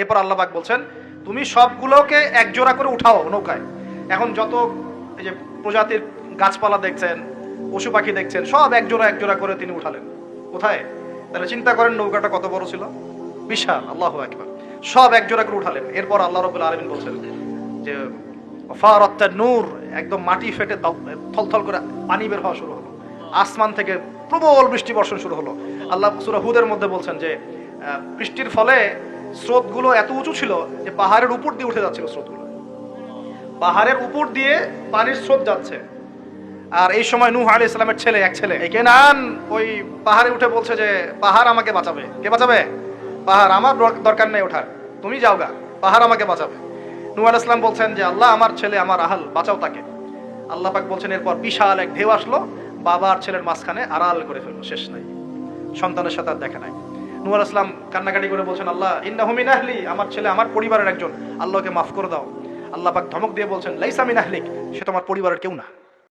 এরপর আল্লাহ পাক বলছেন, তুমি সবগুলোকে একজোড়া করে উঠাও নৌকায়। এখন যত এই যে প্রজাতির গাছপালা দেখছেন, পশু পাখি দেখছেন, সব একজোড়া একজোড়া করে তিনি উঠালেন। কোথায়? তাহলে চিন্তা করেন নৌকাটা কত বড় ছিল। বিশাল, আল্লাহ একবার সব একজোড়া করে উঠালেন। এরপর আল্লাহ রবুল আলমিন বলছেন যে ফার ফারাত্তা নূর একদম মাটি ফেটে থলথল করে পানি বের হওয়া শুরু হলো। আসমান থেকে প্রবল বৃষ্টি বর্ষণ শুরু হলো। আল্লাহ সুরা হুদের মধ্যে বলছেন যে বৃষ্টির ফলে স্রোতগুলো এত উঁচু ছিল যে পাহাড়ের উপর দিয়ে উঠে যাচ্ছিল স্রোতগুলো। পাহাড়ের উপর দিয়ে পানির স্রোত যাচ্ছে। আর এই সময় নূহ আলী ইসলামের ছেলে, এক ছেলে কেনান ওই পাহাড়ে উঠে বলছে যে, পাহাড় আমাকে বাঁচাবে। কে বাঁচাবে? পাহাড় আমার দরকার নেই ওঠার। তুমি যাও গা, পাহাড় আমাকে বাঁচাবে। নূহ আলী ইসলাম বলছেন যে, আল্লাহ আমার ছেলে, আমার আহাল, বাঁচাও তাকে। আল্লাহ পাক বলছেন, এরপর বিশাল এক ঢেউ আসলো বাবা আর ছেলের মাঝখানে আড়াল করে ফেলল, শেষ নাই। সন্তানের সাথে আর দেখা নাই। নূহ আসলাম কান্নাকাটি করে বলছেন, আল্লাহ ইন্না হুমিন আহলি, আমার ছেলে আমার পরিবারের একজন। আল্লাহকে মাফ করে দাও। আল্লাহ পাক ধমক দিয়ে বলছেন লাইসামিন আহলিক, সে তোমার পরিবারের কেউ না।